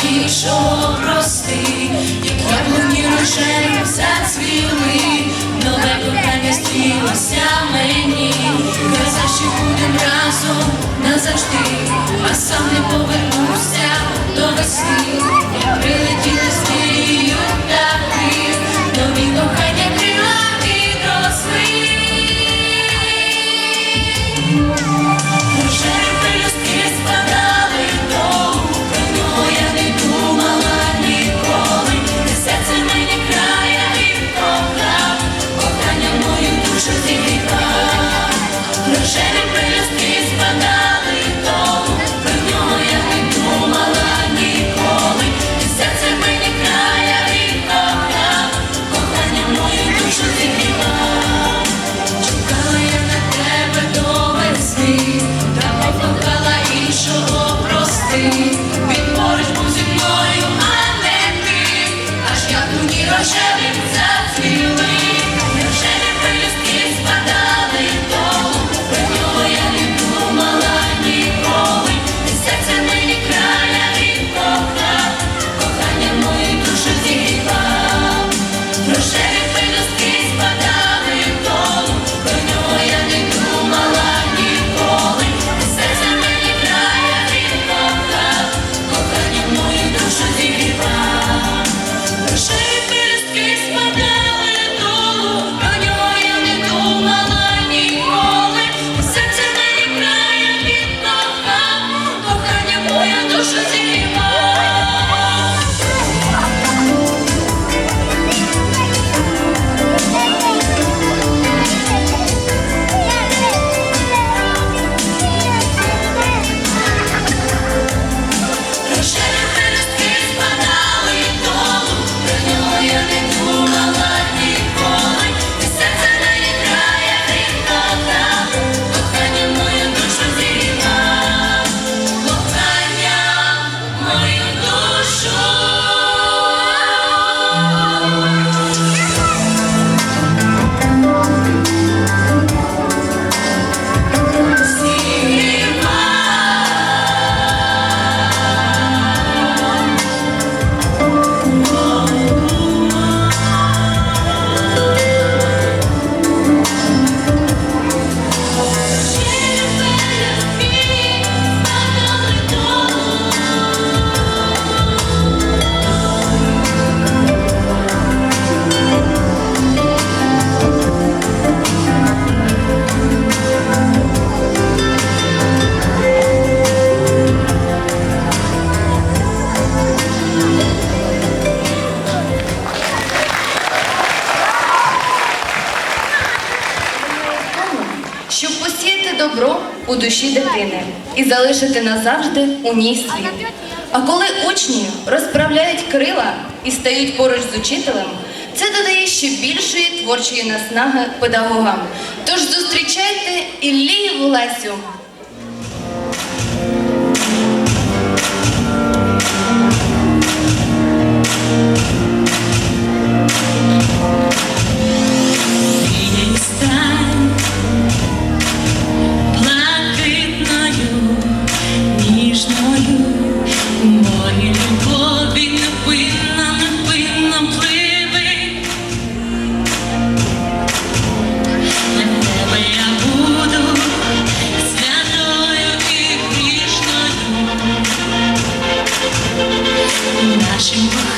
прийшов прости, як яблуні рожеві зацвіли, нове кохання стрілося мені, казав, що будем разом назавжди, а сам не повернувся до весни, як прилетіли. добро у душі дитини і залишити назавжди у ній слід. А коли учні розправляють крила і стають поруч з учителем, це додає ще більшої творчої наснаги педагогам. Тож зустрічайте Іллію лесю. you.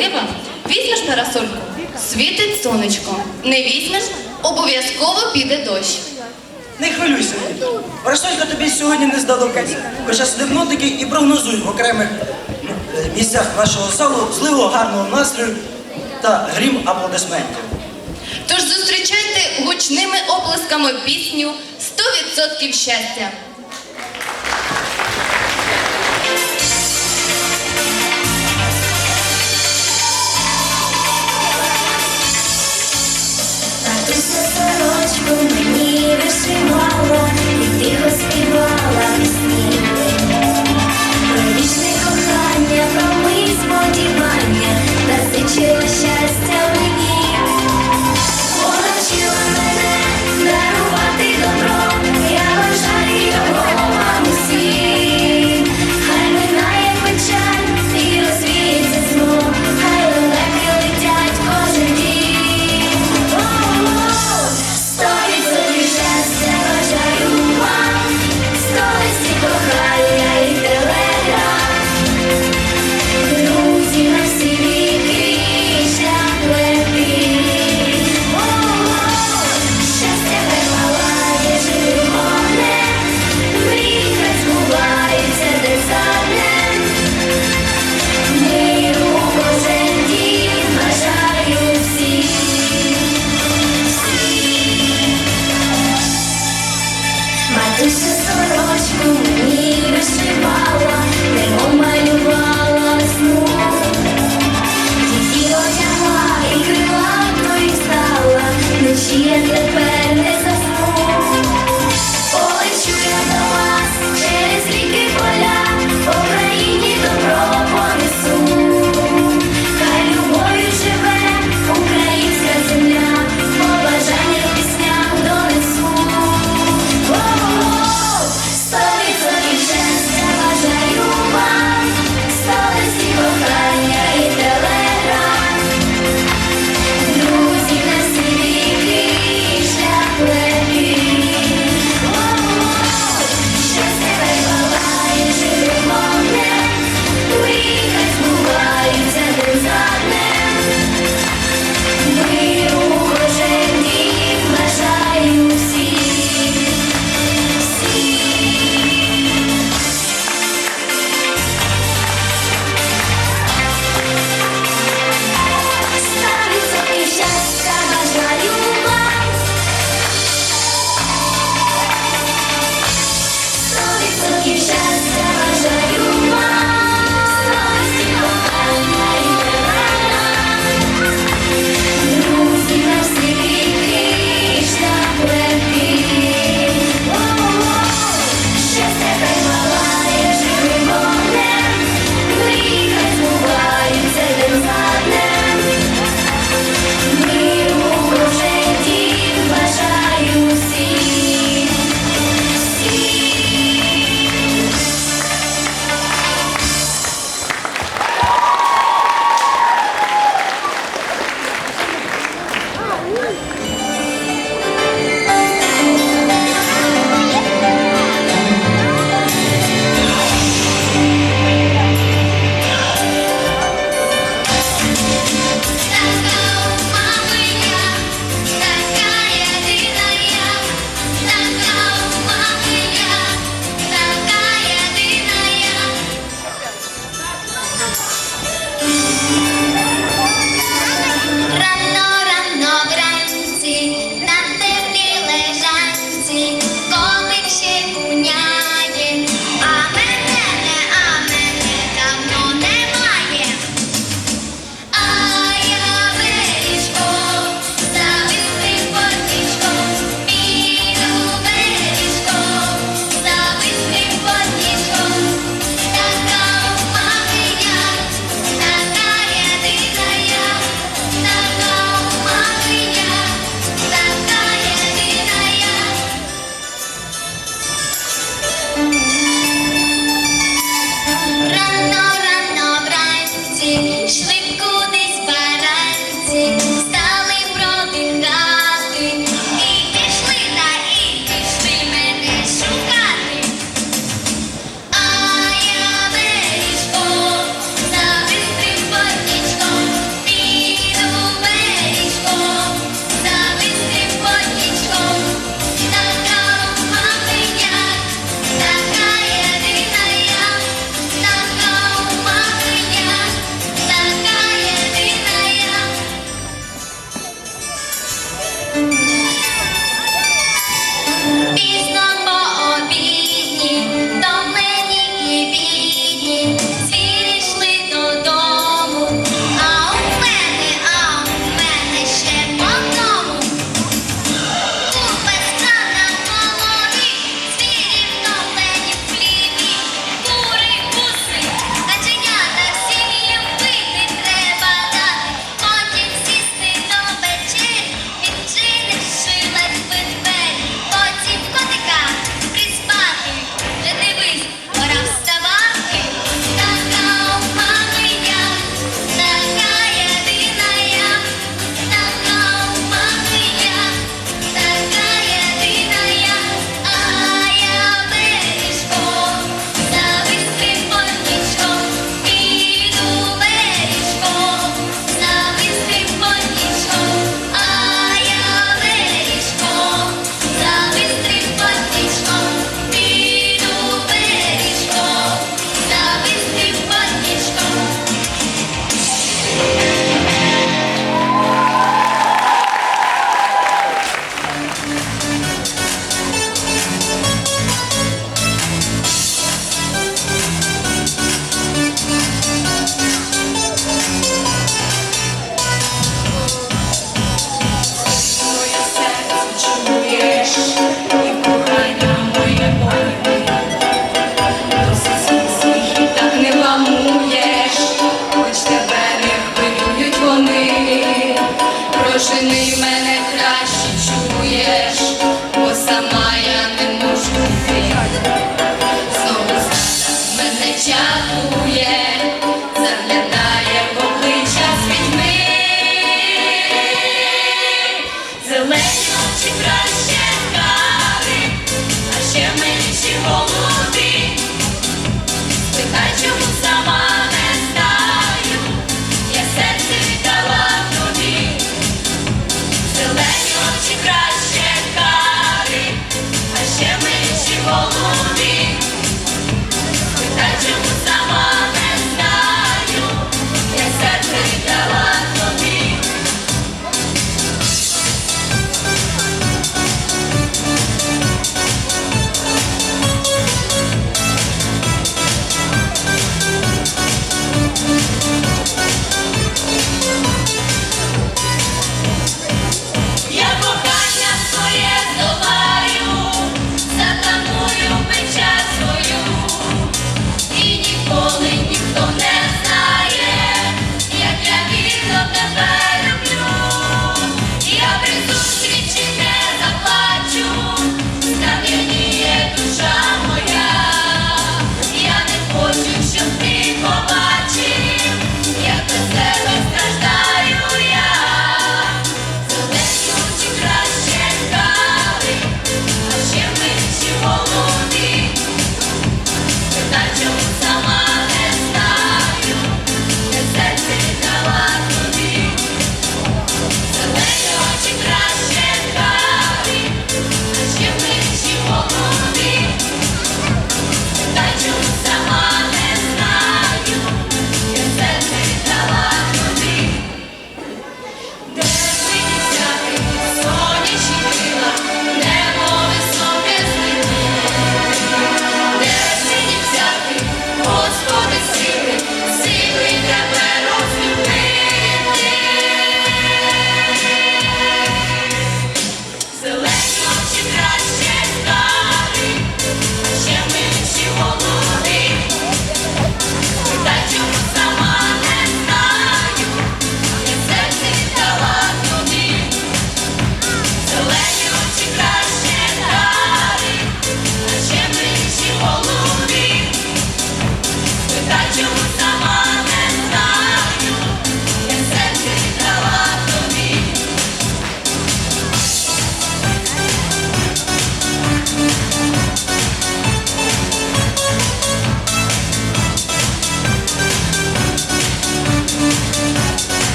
щаслива, візьмеш парасольку, світить сонечко. Не візьмеш, обов'язково піде дощ. Не хвилюйся, Ніна. Парасолька тобі сьогодні не здалека. Хоча сидимо таки і прогнозують в окремих ну, е, місцях нашого залу зливу гарного настрою та грім аплодисментів. Тож зустрічайте гучними оплесками пісню «100% щастя. сорочку мені вишивала, і тихо співала.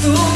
Cristo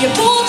your boy.